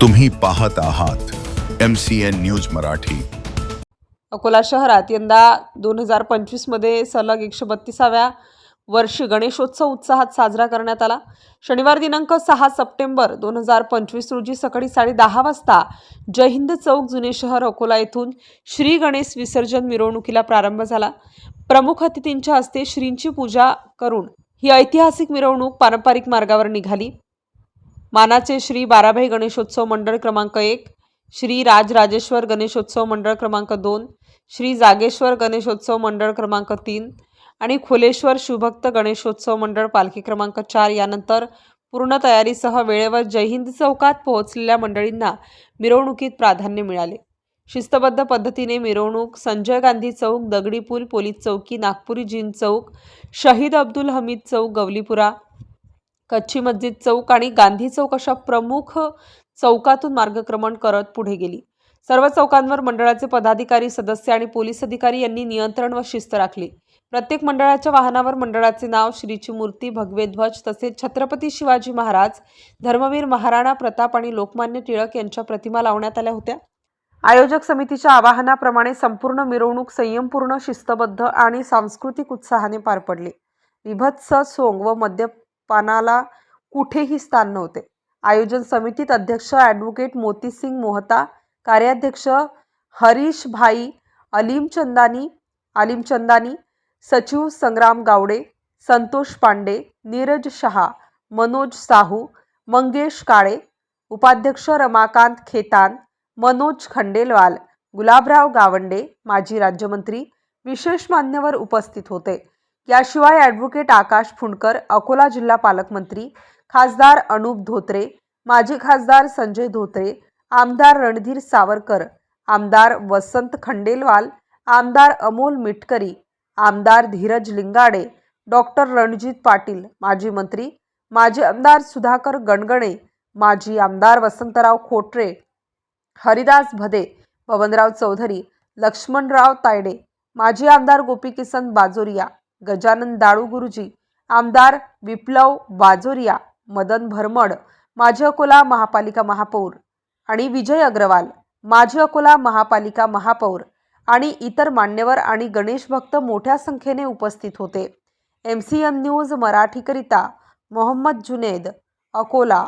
तुम्ही पाहत आहात M C N news Marathi. Akola शहरात यंदा दोन हजार पंचवीसमध्ये सलग एकशे बत्तीसाव्या वर्षी गणेशोत्सव उत्साहात साजरा करण्यात आला. शनिवार दिनांक सहा सप्टेंबर दोन हजार पंचवीस रोजी सकाळी साडे दहा वाजता जय हिंद चौक जुने शहर अकोला येथून श्री गणेश विसर्जन मिरवणुकीला प्रारंभ झाला. प्रमुख अतिथींच्या हस्ते श्रींची पूजा करून ही ऐतिहासिक मिरवणूक पारंपरिक मार्गावर निघाली. मानाचे श्री बाराभाई गणेशोत्सव मंडळ क्रमांक एक श्री राजराजेश्वर गणेशोत्सव मंडळ क्रमांक दोन श्री जागेश्वर गणेशोत्सव मंडळ क्रमांक तीन आणि खोलेश्वर शिवभक्त गणेशोत्सव मंडळ पालखी क्रमांक चार यानंतर पूर्ण तयारीसह वेळेवर जय हिंद चौकात पोहोचलेल्या मंडळींना मिरवणुकीत प्राधान्य मिळाले. शिस्तबद्ध पद्धतीने मिरवणूक संजय गांधी चौक दगडी पूल पोलीस चौकी नागपुरी जीन चौक शहीद अब्दुल हमीद चौक गवलीपुरा कच्ची मस्जिद चौक आणि गांधी चौक अशा प्रमुख चौकातून मार्गक्रमण करत पुढे गेली. सर्व चौकांवर मंडळाचे पदाधिकारी सदस्य आणि पोलीस अधिकारी यांनी नियंत्रण व शिस्त राखली. प्रत्येक मंडळाच्या वाहनावर मंडळाचे नाव श्रीची मूर्ती भगवे ध्वज तसेच छत्रपती शिवाजी महाराज धर्मवीर महाराणा प्रताप आणि लोकमान्य टिळक यांच्या प्रतिमा लावण्यात आल्या होत्या. आयोजक समितीच्या आवाहनाप्रमाणे संपूर्ण मिरवणूक संयमपूर्ण शिस्तबद्ध आणि सांस्कृतिक उत्साहाने पार पडली. विभत्स सोंग व पानाला कुठेही स्थान नव्हते. आयोजन समितीत अध्यक्ष ॲडव्होकेट मोतीसिंग मोहता कार्याध्यक्ष हरीश भाई अलीम चंदानी आलिम चंदानी सचिव संग्राम गावडे संतोष पांडे नीरज शहा मनोज साहू मंगेश काळे उपाध्यक्ष रमाकांत खेतान मनोज खंडेलवाल गुलाबराव गावंडे माजी राज्यमंत्री विशेष मान्यवर उपस्थित होते. याशिवाय ॲडव्होकेट आकाश फुंडकर अकोला जिल्हा पालकमंत्री खासदार अनुप धोत्रे माजी खासदार संजय धोत्रे आमदार रणधीर सावरकर आमदार वसंत खंडेलवाल आमदार अमोल मिटकरी आमदार धीरज लिंगाडे डॉक्टर रणजित पाटील माजी मंत्री माजी आमदार सुधाकर गणगणे माजी आमदार वसंतराव खोटरे हरिदास भदे बबनराव चौधरी लक्ष्मणराव तायडे माजी आमदार गोपी किसन बाजोरिया गजानन दाळू गुरुजी आमदार विप्लव बाजोरिया मदन भरमड माजी अकोला महापालिका महापौर आणि विजय अग्रवाल माजी अकोला महापालिका महापौर आणि इतर मान्यवर आणि गणेश भक्त मोठ्या संख्येने उपस्थित होते. एम सी एन न्यूज मराठीकरिता मोहम्मद जुनेद अकोला.